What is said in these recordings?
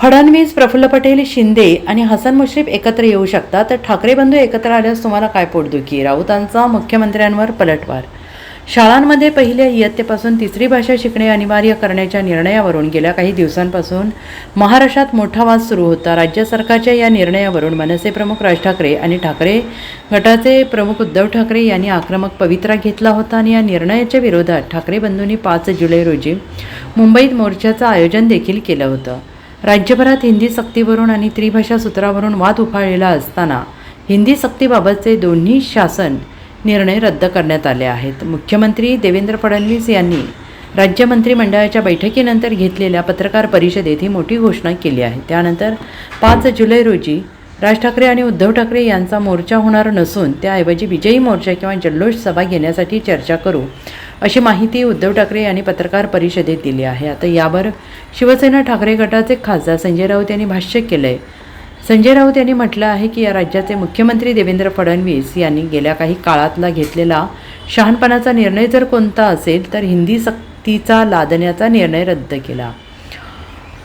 फडणवीस प्रफुल्ल पटेल शिंदे आणि हसन मुश्रीफ एकत्र येऊ शकतात. तर ठाकरे बंधू एकत्र आल्यास तुम्हाला काय पोटदुखी? राऊतांचा मुख्यमंत्र्यांवर पलटवार. शाळांमध्ये पहिल्या इयत्तेपासून तिसरी भाषा शिकणे अनिवार्य करण्याच्या निर्णयावरून गेल्या काही दिवसांपासून महाराष्ट्रात मोठा वाद सुरू होता. राज्य सरकारच्या या निर्णयावरून मनसे प्रमुख राज ठाकरे आणि ठाकरे गटाचे प्रमुख उद्धव ठाकरे यांनी आक्रमक पवित्रा घेतला होता आणि या निर्णयाच्या विरोधात ठाकरे बंधूंनी पाच जुलै रोजी मुंबईत मोर्चाचं आयोजन देखील केलं होतं. राज्यभरात हिंदी सक्तीवरून आणि त्रिभाषा सूत्रावरून वाद उफाळलेला असताना हिंदी सक्तीबाबतचे दोन्ही शासन निर्णय रद्द करण्यात आले आहेत. मुख्यमंत्री देवेंद्र फडणवीस यांनी राज्य मंत्रिमंडळाच्या बैठकीनंतर घेतलेल्या पत्रकार परिषदेत ही मोठी घोषणा केली आहे. त्यानंतर पाच जुलै रोजी राज ठाकरे आणि उद्धव ठाकरे यांचा मोर्चा होणार नसून त्याऐवजी विजयी मोर्चा किंवा जल्लोष सभा घेण्यासाठी चर्चा करू अशी माहिती उद्धव ठाकरे यांनी पत्रकार परिषदेत दिली आहे. आता यावर शिवसेना ठाकरे गटाचे खासदार संजय राऊत यांनी भाष्य केलं आहे संजय राऊत यांनी म्हटलं आहे की या राज्याचे मुख्यमंत्री देवेंद्र फडणवीस यांनी गेल्या काही काळातला घेतलेला शहाणपणाचा निर्णय जर कोणता असेल तर हिंदी सक्तीचा लादण्याचा निर्णय रद्द केला.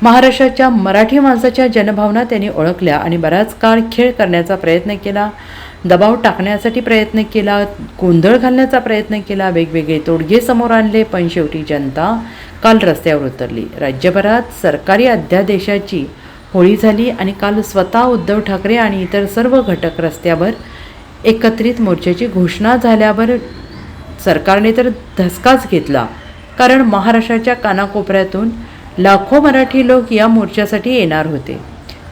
महाराष्ट्राच्या मराठी माणसाच्या जनभावना त्यांनी ओळखल्या आणि बराच काळ खेळ करण्याचा प्रयत्न केला दबाव टाकण्यासाठी प्रयत्न केला गोंधळ घालण्याचा प्रयत्न केला वेगवेगळे तोडगे समोर आणले पण शेवटी जनता काल रस्त्यावर उतरली. राज्यभरात सरकारी अध्यादेशाची होळी झाली आणि काल स्वतः उद्धव ठाकरे आणि इतर सर्व घटक रस्त्यावर एकत्रित मोर्चाची घोषणा झाल्यावर सरकारने तर धसकाच घेतला. कारण महाराष्ट्राच्या कानाकोपऱ्यातून लाखो मराठी लोक या मोर्चासाठी येणार होते.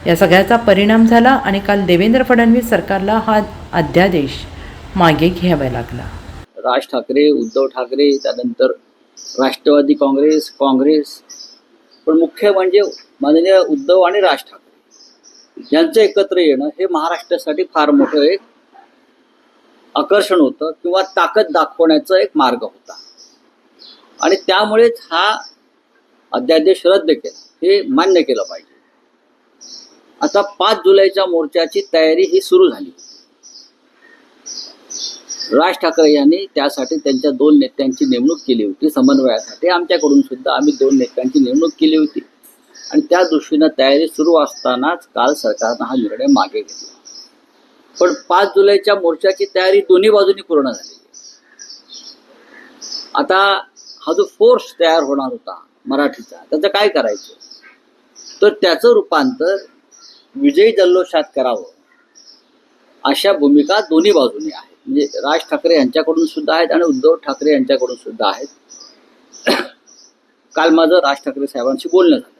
या सगळ्याचा परिणाम झाला आणि काल देवेंद्र फडणवीस सरकारला हा अध्यादेश मागे घ्यावा लागला. राज ठाकरे उद्धव ठाकरे त्यानंतर राष्ट्रवादी काँग्रेस काँग्रेस पण मुख्य म्हणजे माननीय उद्धव आणि राज ठाकरे. यांचं एकत्र येणं हे महाराष्ट्रासाठी फार मोठं एक आकर्षण होतं किंवा ताकद दाखवण्याचा एक मार्ग होता. आणि त्यामुळेच हा अध्यादेश रद्द केला. हे मान्य केलं पाहिजे. आता पाच जुलैच्या मोर्चाची तयारी ही सुरू झाली. राज ठाकरे यांनी त्यासाठी त्यांच्या दोन नेत्यांची नेमणूक केली होती. समन्वयासाठी आमच्याकडून सुद्धा आम्ही दोन नेत्यांची नेमणूक केली होती. आणि त्या दृष्टीनं तयारी सुरू असतानाच काल सरकारनं हा निर्णय मागे घेतला. पण पाच जुलैच्या मोर्चाची तयारी दोन्ही बाजूनी पूर्ण झाली. आता हा जो फोर्स तयार होणार होता मराठीचा. त्याचं काय करायचं? तर त्याचं रूपांतर विजयी जल्लोषात करावं. अशा भूमिका दोन्ही बाजूने आहेत. म्हणजे राज ठाकरे यांच्याकडून सुद्धा आहेत आणि उद्धव ठाकरे यांच्याकडून सुद्धा आहेत. काल माझं राज ठाकरे साहेबांशी बोलणं झालं.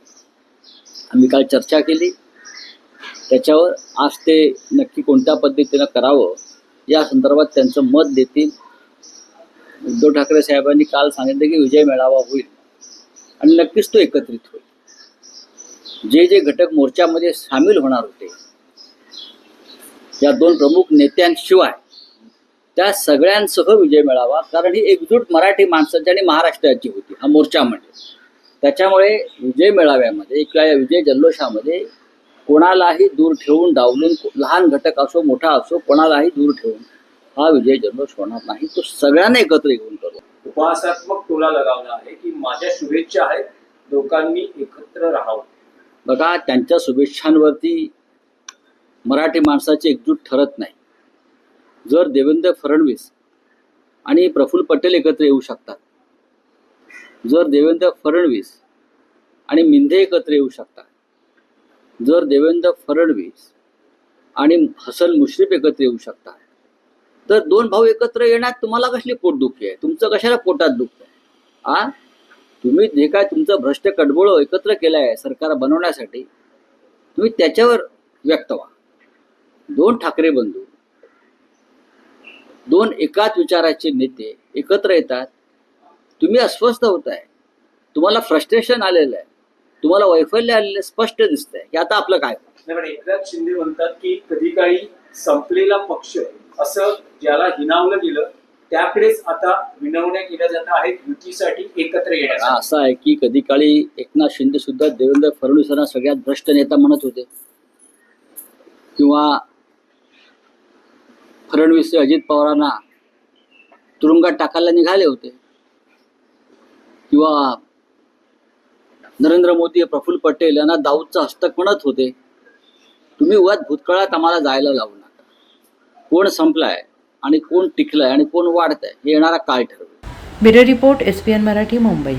आम्ही काल चर्चा केली. त्याच्यावर आज ते नक्की कोणत्या पद्धतीनं करावं या संदर्भात त्यांचं मत देतील. उद्धव ठाकरे साहेबांनी काल सांगितलं की विजय मेळावा होईल. आणि नक्कीच तो एकत्रित होईल. जे जे घटक मोर्चामध्ये सामील होणार होते या दोन प्रमुख नेत्यांशिवाय त्या सगळ्यांसह विजय मिळावा कारण ही एकजूट मराठी माणसाची आणि महाराष्ट्राची होती हा मोर्चा म्हणजे. त्याच्यामुळे विजय मेळाव्यामध्ये किंवा या विजय जल्लोषामध्ये कोणालाही दूर ठेवून डावलून लहान घटक असो मोठा असो कोणालाही दूर ठेवून हा विजय जल्लोष होणार नाही. तो सगळ्यांना एकत्र घेऊन करू. उपहासात्मक टोला लगावला आहे. माझ्या शुभेच्छा आहेत. लोकांनी एकत्र राहावं. बघा त्यांच्या शुभेच्छांवरती मराठी माणसाची एकजूट ठरत नाही. जर देवेंद्र फडणवीस आणि प्रफुल्ल पटेल एकत्र येऊ शकतात. जर देवेंद्र फडणवीस आणि मिंधे एकत्र येऊ शकतात. जर देवेंद्र फडणवीस आणि हसन मुश्रीफ एकत्र येऊ शकतात. तर दोन भाऊ एकत्र येण्यात तुम्हाला कसली पोटदुखी आहे? तुमचं कशाला पोटात दुखत आहे आ? तुम्ही जे काय तुमचं भ्रष्ट कडबोळ एकत्र केलं आहे सरकार बनवण्यासाठी तुम्ही त्याच्यावर व्यक्त व्हा. दोन ठाकरे बंधू दोन एकाच विचाराचे नेते एकत्र येतात तुम्ही अस्वस्थ होत आहे तुम्हाला फ्रस्ट्रेशन आलेलं आहे तुम्हाला वैफल्य आलेलं स्पष्ट स्पष्ट आहे की आता आपलं काय? एकनाथ शिंदे म्हणतात की कधी काही संपलेला पक्ष असं ज्याला हिनावलं गेलं त्याकडेच आता विनवण्या केल्या जात आहेत. युतीसाठी एकत्र येण्यासाठी. असं आहे की कधी काळी एकनाथ शिंदे सुद्धा देवेंद्र फडणवीसांना सगळ्यात भ्रष्ट नेता म्हणत होते. किंवा फडणवीस अजित पवारांना तुरुंगात टाकायला निघाले होते. किंवा नरेंद्र मोदी प्रफुल्ल पटेल यांना दाऊदचा हस्तक म्हणत होते. तुम्ही उगाच भूतकाळात आम्हाला जायला लावू नका. कोण संपलाय? आणि कोण टिकलंय आणि कोण वाढतंय हे येणारा काळ ठरवेल. Bureau report S P N Marathi Mumbai.